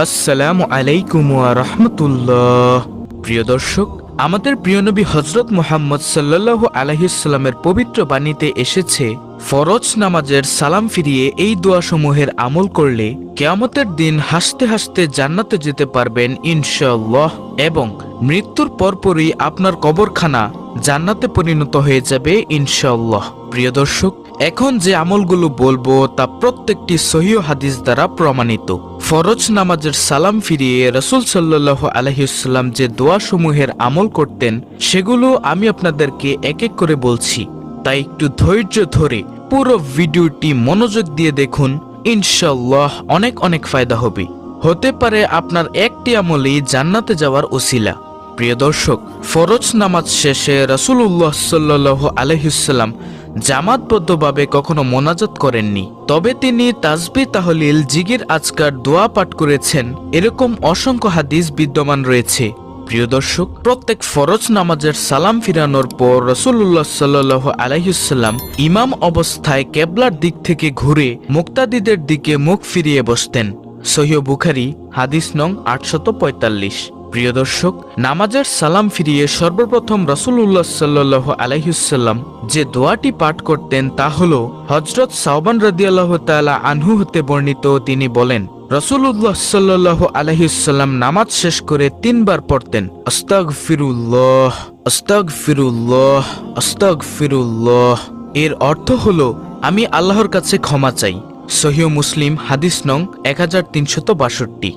আসসালামু আলাইকুম রাহমাতুল্লাহ। প্রিয় দর্শক, আমাদের প্রিয় নবী হজরত মোহাম্মদ সাল্লাল্লাহু আলহিসাল্লামের পবিত্র বাণীতে এসেছে ফরজ নামাজের সালাম ফিরিয়ে এই দোয়াসমূহের আমল করলে কেয়ামতের দিন হাসতে হাসতে জান্নাতে যেতে পারবেন ইনশাল্লাহ এবং মৃত্যুর পরপরই আপনার কবরখানা জান্নাতে পরিণত হয়ে যাবে ইনশাল্লাহ প্রিয় দর্শক, এখন যে আমলগুলো বলব তা প্রত্যেকটি সহিহ হাদিস দ্বারা প্রমাণিত। ফরজ নামাজের সালাম ফিরিয়ে রসুল সাল্লাহ আলহিউসাল্লাম যে দোয়াসমূহের আমল করতেন, সেগুলো আমি আপনাদেরকে এক এক করে বলছি। তাই একটু ধৈর্য ধরে পুরো ভিডিওটি মনোযোগ দিয়ে দেখুন। ইনশাল্লাহ অনেক অনেক ফায়দা হবে। হতে পারে আপনার একটি আমলেই জান্নাতে যাওয়ার ওসিলা। প্রিয় দর্শক, ফরজ নামাজ শেষে রসুল্লাহ সাল্লাহ আলহিসাল্লাম জামাতবদ্ধভাবে কখনো মোনাজাত করেননি। তবে তিনি তাজবি তাহলিল, জিগির আজকার দোয়া পাঠ করেছেন। এরকম অসংখ্য হাদিস বিদ্যমান রয়েছে। প্রিয় দর্শক, প্রত্যেক ফরজ নামাজের সালাম ফিরানোর পর রসুল্লাহ সাল্লাহ আলাইসাল্লাম ইমাম অবস্থায় কেবলার দিক থেকে ঘুরে মুক্তাদিদের দিকে মুখ ফিরিয়ে বসতেন। সহিহ বুখারি, হাদিস নং আটশত পঁয়তাল্লিশ। প্রিয় দর্শক, নামাজের সালাম ফিরিয়ে সর্বপ্রথম রসুল্লাহ সাল্লাহ আলাইহুসাল্লাম যে দোয়াটি পাঠ করতেন তা হল হজরত সাওবান রদিয়াল্লাহ তালা আনহু হতে বর্ণিত তিনি বলেন রসুল্লাহ সাল্লাহ আলহিসাল্লাম নামাজ শেষ করে তিনবার পড়তেন অস্তাগ ফিরুল্লাহ অস্তাগ ফিরুল্লাহ অস্তাগ ফিরুল্লাহ এর অর্থ হল, আমি আল্লাহর কাছে ক্ষমা চাই। সহিহ মুসলিম, হাদিস নং এক হাজার বাষট্টি।